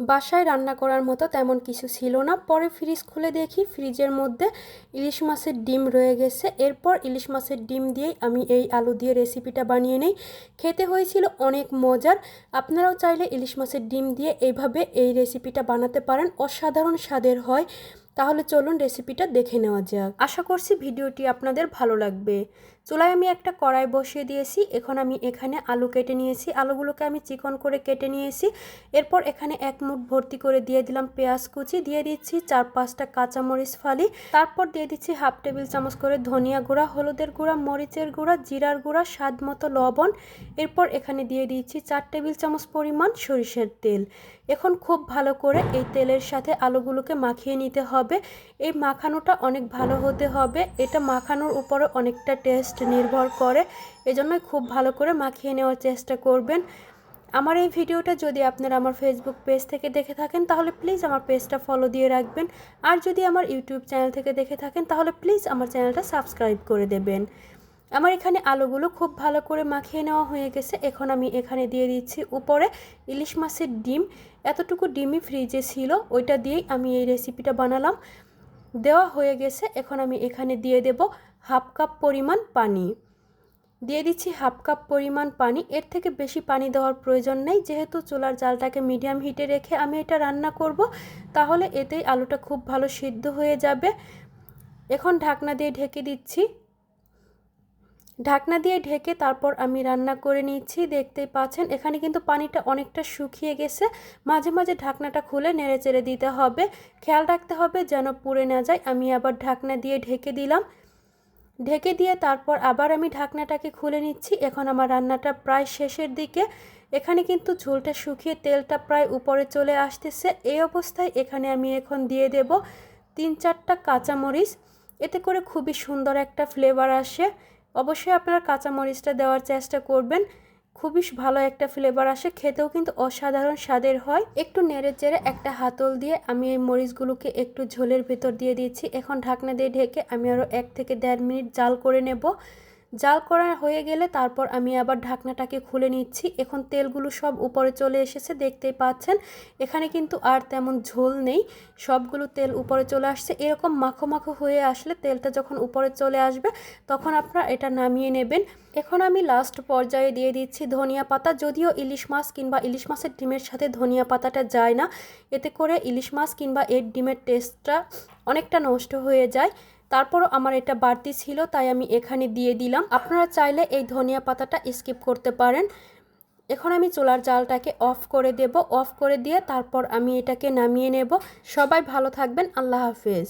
বাসায় রান্না করার মতো তেমন কিছু ছিল না। পরে ফ্রিজ খুলে দেখি ফ্রিজের মধ্যে ইলিশ মাছের ডিম রয়ে গেছে। এরপর ইলিশ মাছের ডিম দিয়েই আমি এই আলু দিয়ে রেসিপিটা বানিয়ে নেই। খেতে হয়েছিল অনেক মজার। আপনারাও চাইলে ইলিশ মাছের ডিম দিয়ে এইভাবে এই রেসিপিটা বানাতে পারেন। অসাধারণ স্বাদের হয়। তাহলে চলুন রেসিপিটা দেখে নেওয়া যাক। আশা করছি ভিডিওটি আপনাদের ভালো লাগবে। চুলায় আমি একটা কড়াই বসিয়ে দিয়েছি, এখন আমি এখানে আলু কেটে নিয়েছি। আলুগুলোকে আমি চিকন করে কেটে নিয়েছি। এরপর এখানে এক মুঠ ভর্তি করে দিয়ে দিলাম পেঁয়াজ কুচি। দিয়ে দিচ্ছি চার পাঁচটা কাঁচামরিচ ফালি। তারপর দিয়ে দিচ্ছি হাফ টেবিল চামচ করে ধনিয়া গুঁড়া, হলুদের গুঁড়া, মরিচের গুঁড়া, জিরার গুঁড়া, স্বাদ মতো লবণ। এরপর এখানে দিয়ে দিচ্ছি চার টেবিল চামচ পরিমাণ সরিষার তেল। এখন খুব ভালো করে এই তেলের সাথে আলুগুলোকে মাখিয়ে নিতে হবে। এই মাখানোটা অনেক ভালো হতে হবে। এটা মাখানোর উপরে অনেকটা টেস্ট নির্ভর করে। এজন্য খুব ভালো করে মাখিয়ে নেওয়ার চেষ্টা করবেন। আমার এই ভিডিওটা যদি আপনারা আমার ফেসবুক পেজ থেকে দেখে থাকেন, তাহলে প্লিজ আমার পেজটা ফলো দিয়ে রাখবেন। আর যদি আমার ইউটিউব চ্যানেল থেকে দেখে থাকেন, তাহলে প্লিজ আমার চ্যানেলটা সাবস্ক্রাইব করে দেবেন। আমার এখানে আলুগুলো খুব ভালো করে মাখিয়ে নেওয়া হয়ে গেছে। এখন আমি এখানে দিয়ে দিচ্ছি উপরে ইলিশ মাছের ডিম। এতটুকু ডিমই ফ্রিজে ছিল, ওইটা দিয়েই আমি এই রেসিপিটা বানালাম। দেওয়া হয়ে গেছে, এখন আমি এখানে দিয়ে দেব হাফ কাপ পরিমাণ পানি। দিয়ে দিচ্ছি হাফ কাপ পরিমাণ পানি। এর থেকে বেশি পানি দেওয়ার প্রয়োজন নেই। যেহেতু চুলার জালটাকে মিডিয়াম হিটে রেখে আমি এটা রান্না করব, তাহলে এতেই আলুটা খুব ভালো সিদ্ধ হয়ে যাবে। এখন ঢাকনা দিয়ে ঢেকে দিচ্ছি। ঢাকনা দিয়ে ঢেকে তারপর আমি রান্না করে নিচ্ছি। দেখতেই পাচ্ছেন, এখানে কিন্তু পানিটা অনেকটা শুকিয়ে গেছে। মাঝে মাঝে ঢাকনাটা খুলে নেড়ে চেড়ে দিতে হবে। খেয়াল রাখতে হবে যেন পুড়ে না যায়। আমি আবার ঢাকনা দিয়ে ঢেকে দিলাম। ঢেকে দিয়ে তারপর আবার আমি ঢাকনাটাকে খুলে নিচ্ছি। এখন আমার রান্নাটা প্রায় শেষের দিকে। এখানে কিন্তু ঝোলটা শুকিয়ে তেলটা প্রায় উপরে চলে আসতেছে। এই অবস্থায় এখানে আমি এখন দিয়ে দেব তিন চারটা কাঁচামরিচ। এতে করে খুবই সুন্দর একটা ফ্লেভার আসে। অবশ্যই আপনারা কাঁচামরিচটা দেওয়ার চেষ্টা করবেন। খুবই ভালো একটা ফ্লেভার আসে। খেতেও কিন্তু অসাধারণ স্বাদের হয়। একটু নেড়ে চেড়ে একটা হাতল দিয়ে আমি এই মরিচগুলোকে একটু ঝোলের ভেতর দিয়ে দিচ্ছি। এখন ঢাকনা দিয়ে ঢেকে আমি আরও এক থেকে দেড় মিনিট জাল করে নেব। জাল করা হয়ে গেলে তারপর আমি আবার ঢাকনাটাকে খুলে নিচ্ছি। এখন তেলগুলো সব উপরে চলে এসেছে, দেখতেই পাচ্ছেন। এখানে কিন্তু আর তেমন ঝোল নেই, সবগুলো তেল উপরে চলে আসছে। এরকম মাখো মাখো হয়ে আসলে তেলটা যখন উপরে চলে আসবে, তখন আপনারা এটা নামিয়ে নেবেন। এখন আমি লাস্ট পর্যায়ে দিয়ে দিচ্ছি ধনিয়া পাতা। যদিও ইলিশ মাছ কিংবা ইলিশ মাছের ডিমের সাথে ধনিয়া পাতাটা যায় না, এতে করে ইলিশ মাছ কিংবা এর ডিমের টেস্টটা অনেকটা নষ্ট হয়ে যায়। তারপরও আমার এটা বাড়তি ছিল, তাই আমি এখানে দিয়ে দিলাম। আপনারা চাইলে এই ধনিয়া পাতাটা স্কিপ করতে পারেন। এখন আমি চুলার জালটাকে অফ করে দেব। অফ করে দিয়ে তারপর আমি এটাকে নামিয়ে নেব। সবাই ভালো থাকবেন। আল্লাহ হাফেজ।